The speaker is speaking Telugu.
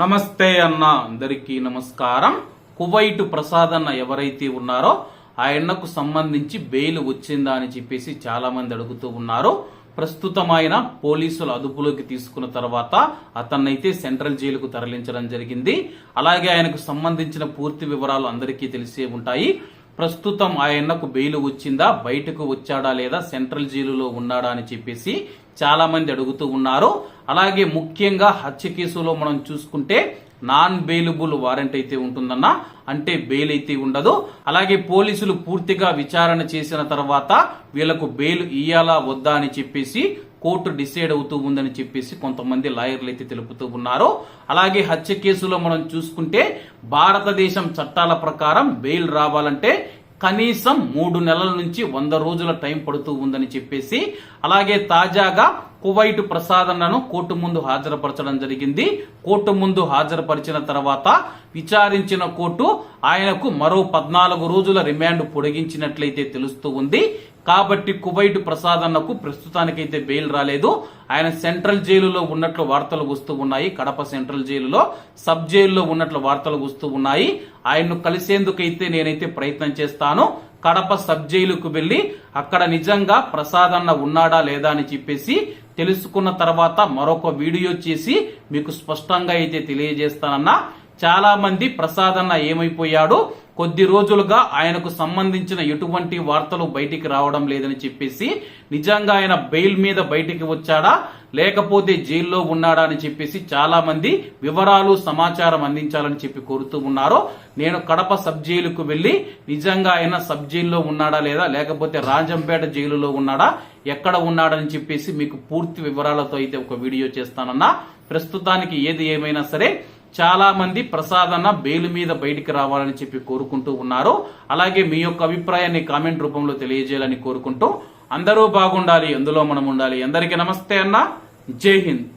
నమస్తే అన్న అందరికీ నమస్కారం. కువైట్ ప్రసాద్ అన్న ఎవరైతే ఉన్నారో ఆయనకు సంబంధించి బెయిల్ వచ్చిందా అని చెప్పేసి చాలా మంది అడుగుతూ ఉన్నారు. ప్రస్తుతం ఆయన పోలీసులు అదుపులోకి తీసుకున్న తర్వాత అతన్నైతే సెంట్రల్ జైలుకు తరలించడం జరిగింది. అలాగే ఆయనకు సంబంధించిన పూర్తి వివరాలు అందరికీ తెలిసే ఉంటాయి. ప్రస్తుతం ఆయనకు బెయిల్ వచ్చిందా? బయటకు వచ్చాడా లేదా? సెంట్రల్ జైలులో ఉన్నాడా అని చెప్పేసి చాలా మంది అడుగుతూ ఉన్నారు. అలాగే ముఖ్యంగా హత్య కేసులో మనం చూసుకుంటే నాన్ బెయిలబుల్ వారెంట్ అయితే ఉంటుందన్న అంటే బెయిల్ అయితే ఉండదు. అలాగే పోలీసులు పూర్తిగా విచారణ చేసిన తర్వాత వీళ్ళకు బెయిల్ ఇయ్యాలా వద్దా అని చెప్పేసి కోర్టు డిసైడ్ అవుతూ ఉందని చెప్పేసి కొంతమంది లాయర్లు అయితే తెలుపుతూ ఉన్నారు. అలాగే హత్య కేసులో మనం చూసుకుంటే భారతదేశం చట్టాల ప్రకారం బెయిల్ రావాలంటే కనీసం మూడు నెలల నుంచి వంద రోజుల టైం పడుతూ ఉందని చెప్పేసి అలాగే తాజాగా కువైట్ ప్రసాదనను కోర్టు ముందు హాజరుపరచడం జరిగింది. కోర్టు ముందు హాజరుపరిచిన తర్వాత విచారించిన కోర్టు ఆయనకు మరో పద్నాలుగు రోజుల రిమాండ్ పొడిగించినట్లయితే తెలుస్తూ ఉంది. కాబట్టి కువైట్ ప్రసాదన్నకు ప్రస్తుతానికైతే బెయిల్ రాలేదు. ఆయన సెంట్రల్ జైలులో ఉన్నట్లు వార్తలు వస్తూ ఉన్నాయి. కడప సెంట్రల్ జైలులో సబ్ జైలులో ఉన్నట్లు వార్తలు వస్తూ ఉన్నాయి. ఆయన్ను కలిసేందుకైతే నేనైతే ప్రయత్నం చేస్తాను. కడప సబ్ జైలుకు వెళ్ళి అక్కడ నిజంగా ప్రసాదన్న ఉన్నాడా లేదా అని చెప్పేసి తెలుసుకున్న తర్వాత మరొక వీడియో చేసి మీకు స్పష్టంగా అయితే తెలియజేస్తానన్నా చాలా మంది ప్రసాద్ అన్న ఏమైపోయాడు కొద్ది రోజులుగా ఆయనకు సంబంధించిన ఎటువంటి వార్తలు బయటికి రావడం లేదని చెప్పేసి నిజంగా ఆయన బెయిల్ మీద బయటికి వచ్చాడా? లేకపోతే జైల్లో ఉన్నాడా అని చెప్పేసి చాలా మంది వివరాలు సమాచారం అందించాలని చెప్పి కోరుతూ ఉన్నారు నేను కడప సబ్ జైలుకు వెళ్ళి నిజంగా ఆయన సబ్ జైల్లో ఉన్నాడా లేదా? లేకపోతే రాజంపేట జైలులో ఉన్నాడా? ఎక్కడ ఉన్నాడని చెప్పేసి మీకు పూర్తి వివరాలతో అయితే ఒక వీడియో చేస్తానన్నా. ప్రస్తుతానికి ఏది ఏమైనా సరే చాలా మంది ప్రసాదన బెయిల్ మీద బయటికి రావాలని చెప్పి కోరుకుంటూ ఉన్నారు. అలాగే మీ యొక్క అభిప్రాయాన్ని కామెంట్ రూపంలో తెలియజేయాలని కోరుకుంటూ అందరూ బాగుండాలి అందులో మనం ఉండాలి. అందరికీ నమస్తే అన్న. జై హింద్.